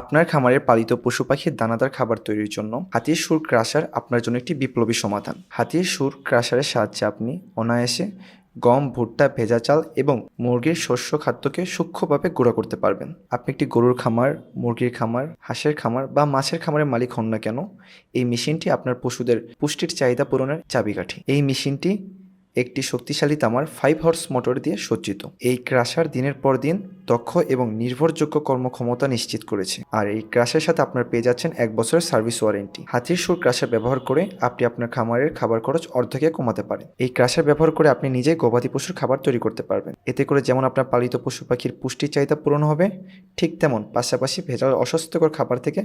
আপনার খামারের পালিত পশু পাখির দানাদার খাবার তৈরির জন্য হাতির সুর ক্রাশার আপনার জন্য একটি বিপ্লবী সমাধান। হাতির সুর ক্রাশারের সাহায্যে আপনি অনায়াসে গম, ভুট্টা, ভেজা চাল এবং মুরগির শস্য খাদ্যকে সূক্ষ্মভাবে গুঁড়া করতে পারবেন। আপনি একটি গরুর খামার, মুরগির খামার, হাঁসের খামার বা মাছের খামারের মালিক হন না কেন, এই মেশিনটি আপনার পশুদের পুষ্টির চাহিদা পূরণের চাবিকাঠি। এই মেশিনটি একটি শক্তিশালী তামার ফাইভ হর্স মোটর দিয়ে সজ্জিত। এই ক্রাশার দিনের পর দিন দক্ষ এবং নির্ভরযোগ্য কর্মক্ষমতা নিশ্চিত করেছে। আর এই ক্রাশের সাথে আপনার পেয়ে যাচ্ছেন এক বছরের সার্ভিস ওয়ারেন্টি। হাতির সুর ক্রাশার ব্যবহার করে আপনি আপনার খামারের খাবার খরচ অর্ধেকে কমাতে পারেন। এই ক্রাশার ব্যবহার করে আপনি নিজেই গবাদি পশুর খাবার তৈরি করতে পারবেন। এতে করে যেমন আপনার পালিত পশু পাখির পুষ্টির চাহিদা পূরণ হবে, ঠিক তেমন পাশাপাশি ভেজাল অস্বাস্থ্যকর খাবার থেকে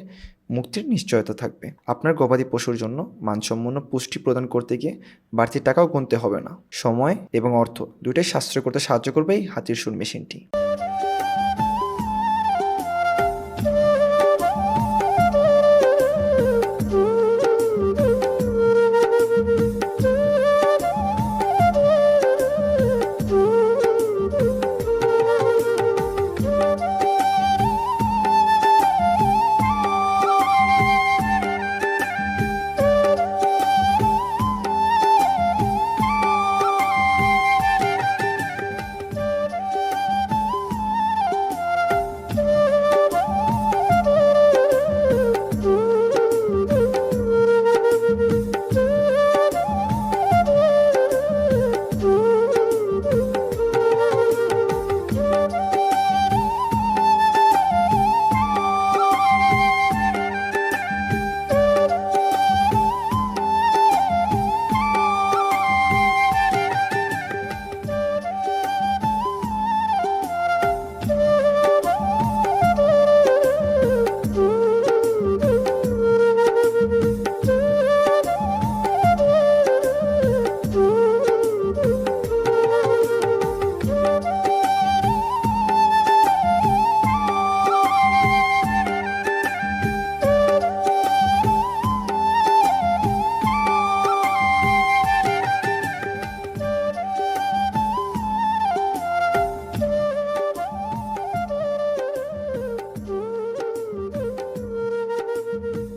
মুক্তির নিশ্চয়তা থাকবে। আপনার গবাদি পশুর জন্য মানসম্পন্ন পুষ্টি প্রদান করতে গিয়ে বাড়তি টাকাও গুনতে হবে না। সময় এবং অর্থ দুটোই সাশ্রয় করতে সাহায্য করবে এই হাতির সুর মেশিনটি।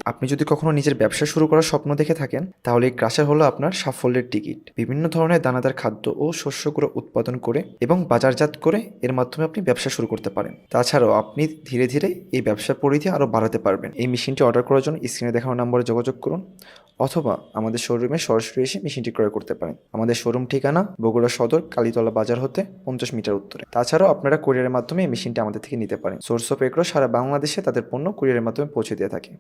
আপনি যদি কখনো নিজের ব্যবসা শুরু করার স্বপ্ন দেখে থাকেন, তাহলে এই ক্রাশার হলো আপনার সাফল্যের টিকিট। বিভিন্ন ধরনের দানাদার খাদ্য ও শস্যগুলো উৎপাদন করে এবং বাজারজাত করে এর মাধ্যমে আপনি ব্যবসা শুরু করতে পারেন। তাছাড়াও আপনি ধীরে ধীরে এই ব্যবসার পরিধি আরও বাড়াতে পারবেন। এই মেশিনটি অর্ডার করার জন্য স্ক্রিনে দেখানো নম্বরে যোগাযোগ করুন অথবা আমাদের শোরুমে সরাসরি এসে মেশিনটি ক্রয় করতে পারেন। আমাদের শোরুম ঠিকানা বগুড়া সদর, কালীতলা বাজার হতে পঞ্চাশ মিটার উত্তরে। তাছাড়াও আপনারা কুরিয়ারের মাধ্যমে এই মেশিনটি আমাদের থেকে নিতে পারেন। সোর্স অফ এগ্রো সারা বাংলাদেশে তাদের পণ্য কুরিয়ারের মাধ্যমে পৌঁছে দিয়ে থাকে।